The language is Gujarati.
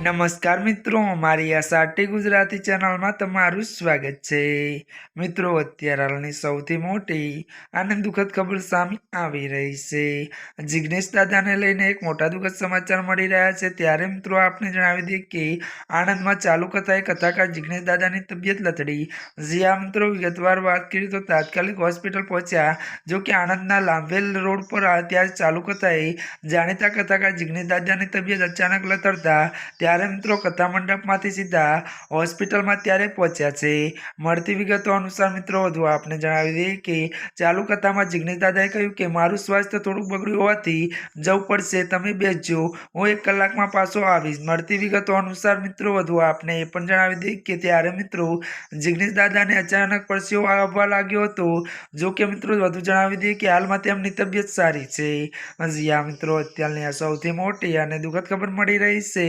નમસ્કાર મિત્રો મારી આ સાટી ગુજરાતી ચેનલમાં તમારું સ્વાગત છે. મિત્રો, અત્યારે હાલની સૌથી મોટી અને દુઃખદ ખબર સામે આવી રહી છે. જિગ્નેશ દાદાને લઈને એક મોટા દુઃખદ સમાચાર મળી રહ્યા છે. ત્યારે મિત્રો, આપને જણાવી દઈએ કે આણંદમાં ચાલુ કથાએ કથાકાર જિગ્નેશ દાદાની તબિયત લથડી. જી આ મિત્રો, વિગતવાર વાત કરી તો તાત્કાલિક હોસ્પિટલ પહોંચ્યા. જો કે આણંદના લાંભેલ રોડ પર ત્યારે ચાલુ કથાએ જાણીતા કથાકાર જિગ્નેશ દાદાની તબિયત અચાનક લથડતા ત્યારે મિત્રો કથા મંડપમાંથી સીધા હોસ્પિટલમાં ત્યારે પહોંચ્યા છે. મળતી વિગતો અનુસાર મિત્રો, વધુ આપને જણાવી દઈએ કે ચાલુ કથામાં જિગ્નેશ દાદાએ કહ્યું કે, મારું સ્વાસ્થ્ય થોડુંક બગડ્યું હોવાથી જવું પડશે, તમે બેસજો. હું એક કલાકમાં પાછો આવીશ. મળતી વિગતો અનુસાર મિત્રો, વધુ આપને એ પણ જણાવી દઈએ કે ત્યારે મિત્રો જિગ્નેશ દાદાને અચાનક પરસેવો આવવા લાગ્યો હતો. જો કે મિત્રો, વધુ જણાવી દઈએ કે હાલમાં તેમની તબિયત સારી છે. હજી આ મિત્રો, અત્યારની આ સૌથી મોટી અને દુઃખદ ખબર મળી રહી છે.